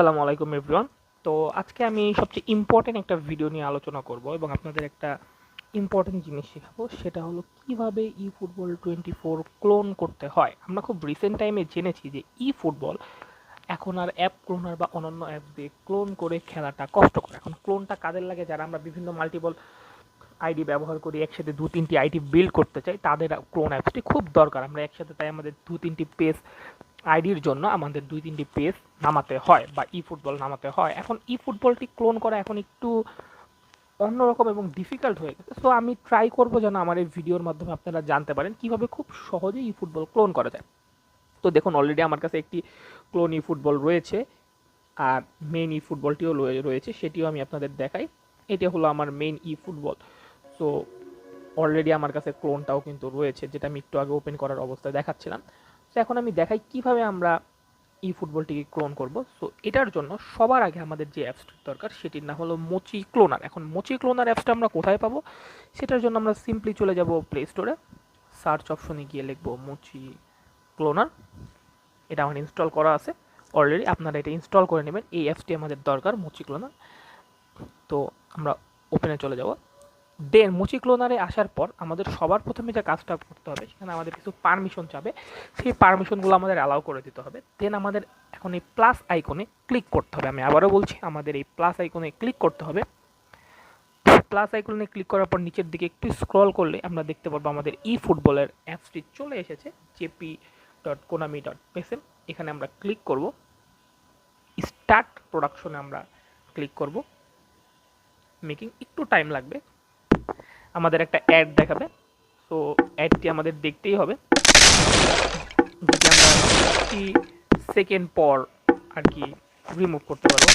আসসালামু আলাইকুম এভরিওয়ান তো আজকে আমি সবচেয়ে ইম্পর্টেন্ট একটা ভিডিও নিয়ে আলোচনা করব এবং আপনাদের একটা ইম্পর্টেন্ট জিনিস শেখাবো, সেটা হলো কীভাবে e football twenty four clone করতে হয়। আমরা খুব রিসেন্ট টাইমে জেনেছি যে ই ফুটবল এখন আর অ্যাপ ক্লোনার বা অন্যান্য অ্যাপ দিয়ে ক্লোন করে খেলাটা কষ্টকর। এখন ক্লোনটা কাদের লাগে? যারা আমরা বিভিন্ন মাল্টিপল আইডি ব্যবহার করি, একসাথে দু তিনটি আইডি বিল্ড করতে চাই, তাদের ক্লোন অ্যাপসটি খুব দরকার। আমরা একসাথে তাই আমাদের দু তিনটি পেজ আইডির জন্য আমাদের দুই তিনটি পেজ নামাতে হয় বা ই ফুটবল নামাতে হয়। এখন ই ফুটবলটি ক্লোন করা এখন একটু অন্যরকম এবং ডিফিকাল্ট হয়ে গেছে। সো আমি ট্রাই করব যেন আমার এই ভিডিওর মাধ্যমে আপনারা জানতে পারেন কীভাবে খুব সহজে ই ফুটবল ক্লোন করা যায়। তো দেখুন অলরেডি আমার কাছে একটি ক্লোন ই ফুটবল রয়েছে, আর মেন ই ফুটবলটিও রয়ে- রয়েছে, সেটিও আমি আপনাদের দেখাই। এটা হলো আমার main e football so already আমার কাছে ক্লোনটাও কিন্তু রয়েছে, যেটা আমি একটু আগে ওপেন করার অবস্থায় দেখাচ্ছিলাম। তো এখন আমি দেখাই কীভাবে আমরা ই ফুটবলটিকে ক্লোন করব। সো এটার জন্য সবার আগে আমাদের যে অ্যাপসটির দরকার, সেটির নাম হলো মোচি ক্লোনার এখন মোচি ক্লোনার অ্যাপসটা আমরা কোথায় পাবো? সেটার জন্য আমরা সিম্পলি চলে যাব প্লে স্টোরে সার্চ অপশনে গিয়ে লিখব মোচি ক্লোনার এটা আমার ইনস্টল করা আছে। অলরেডি আপনারা এটা ইনস্টল করে নেবেন। এই অ্যাপসটি আমাদের দরকার মোচি ক্লোনার তো আমরা ওপেনে চলে যাব। দেন মুচি ক্লোনারে আসার পর আমাদের সবার প্রথমে যে কাজটা করতে হবে, সেখানে আমাদের কিছু পারমিশন চাবে। সেই পারমিশনগুলো আমাদের অ্যালাউ করে দিতে হবে। দেন আমাদের এখন এই প্লাস আইকনে ক্লিক করতে হবে। আমি আবারও বলছি, আমাদের এই প্লাস আইকনে ক্লিক করতে হবে। প্লাস আইকনে ক্লিক করার পর নিচের দিকে একটু স্ক্রল করলে আমরা দেখতে পারব আমাদের ই ফুটবলের অ্যাপসটি চলে এসেছে জেপি ডট কোনামি ডট পেসেম এখানে আমরা ক্লিক করব। স্টার্ট প্রোডাকশনে আমরা ক্লিক করব। মেকিং একটু টাইম লাগবে। আমাদের একটা অ্যাড দেখাবে। সো অ্যাডটি আমাদের দেখতেই হবে। যেটি আমরা সেকেন্ড পর আর কি রিমুভ করতে পারব।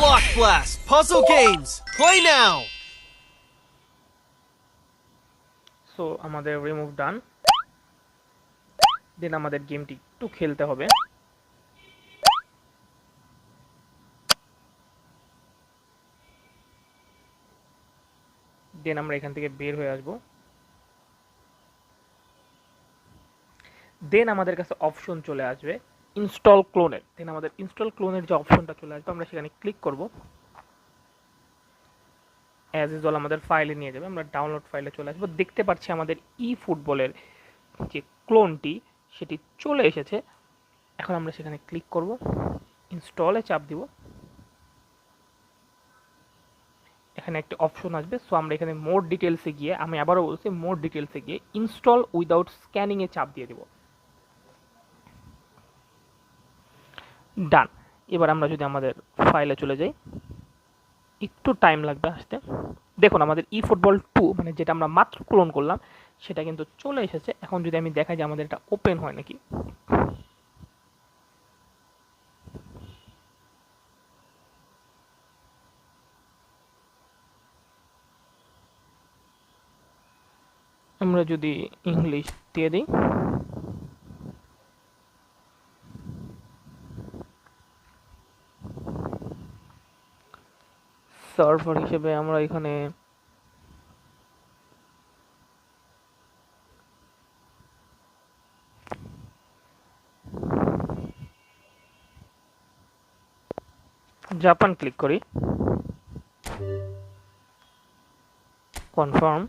Block Blast. Puzzle Games. Play now. So আমাদের রিমুভ ডান দেন আমাদের গেমটি একটু খেলতে হবে। দেন আমরা এখান থেকে বের হয়ে আসব। দেন আমাদের কাছে অপশন চলে আসবে। ইনস্টল ক্লোনের দেন আমাদের ইনস্টল ক্লোনের যে অপশনটা চলে আসবে, আমরা সেখানে ক্লিক করব। অ্যাজ ইউজুয়াল আমাদের ফাইলে নিয়ে যাবে, আমরা ডাউনলোড ফাইলে চলে আসব। দেখতে পাচ্ছি আমাদের ই ফুটবলের যে ক্লোনটি সেটি চলে এসেছে। এখন আমরা সেখানে ক্লিক করব ইনস্টলে চাপ দিব। এখানে একটা অপশন আসবে সো আমরা এখানে মোর ডিটেলসে গিয়ে, আমি আবারও বলছি মোর ডিটেলসে গিয়ে ইনস্টল উইদাউট স্ক্যানিংয়ে চাপ দিয়ে দিব। ডান এবার আমরা যদি আমাদের ফাইলে চলে যাই, একটু টাইম লাগবে আসতে। দেখুন, আমাদের ই ফুটবল টু মানে যেটা আমরা মাত্র ক্লোন করলাম, সেটা কিন্তু চলে এসেছে। এখন যদি আমি দেখাই যে আমাদের এটা ওপেন হয় নাকি। আমরা যদি ইংলিশ দিয়ে দিই। সার্ভার হিসেবে আমরা এখানে জাপান ক্লিক করি। কনফার্ম।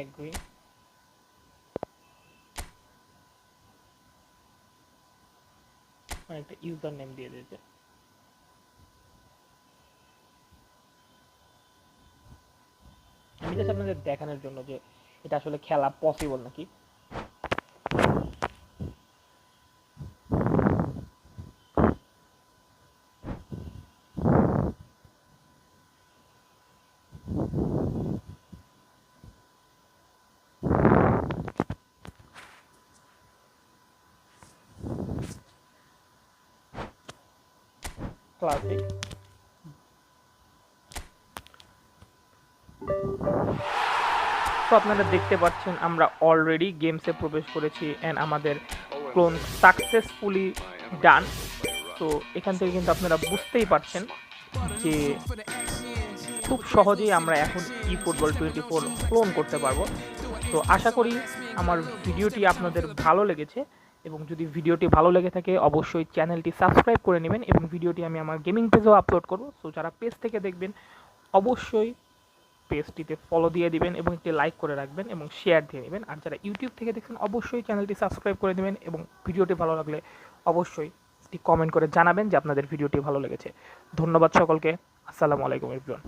একগুই একটা ইউজার নেম দিয়ে দিয়েছে আমি আপনাদের দেখানোর জন্য যে এটা আসলে খেলা পসিবল নাকি? ক্লাসিক তো আপনারা দেখতে পাচ্ছেন, আমরা অলরেডি গেমসে প্রবেশ করেছি অ্যান্ড আমাদের ক্লোন সাকসেসফুলি ডান তো এখান থেকে কিন্তু আপনারা বুঝতেই পারছেন যে খুব সহজেই আমরা এখন e football twenty four clone করতে পারব। তো আশা করি আমার ভিডিওটি আপনাদের ভালো লেগেছে। এবং যদি ভিডিওটি ভালো লেগে থাকে, অবশ্যই চ্যানেলটি সাবস্ক্রাইব করে নেবেন এবং ভিডিওটি আমি আমার গেমিং পেজেও আপলোড করব। সো যারা পেজ থেকে দেখবেন, অবশ্যই পেজটিতে ফলো দিয়ে দিবেন এবং একটি লাইক করে রাখবেন এবং শেয়ার দিয়ে নেবেন। আর যারা ইউটিউব থেকে দেখছেন, অবশ্যই চ্যানেলটি সাবস্ক্রাইব করে দেবেন এবং ভিডিওটি ভালো লাগলে অবশ্যই একটি কমেন্ট করে জানাবেন যে আপনাদের ভিডিওটি ভালো লেগেছে। ধন্যবাদ সকলকে। আসসালামু আলাইকুম এভরিওয়ান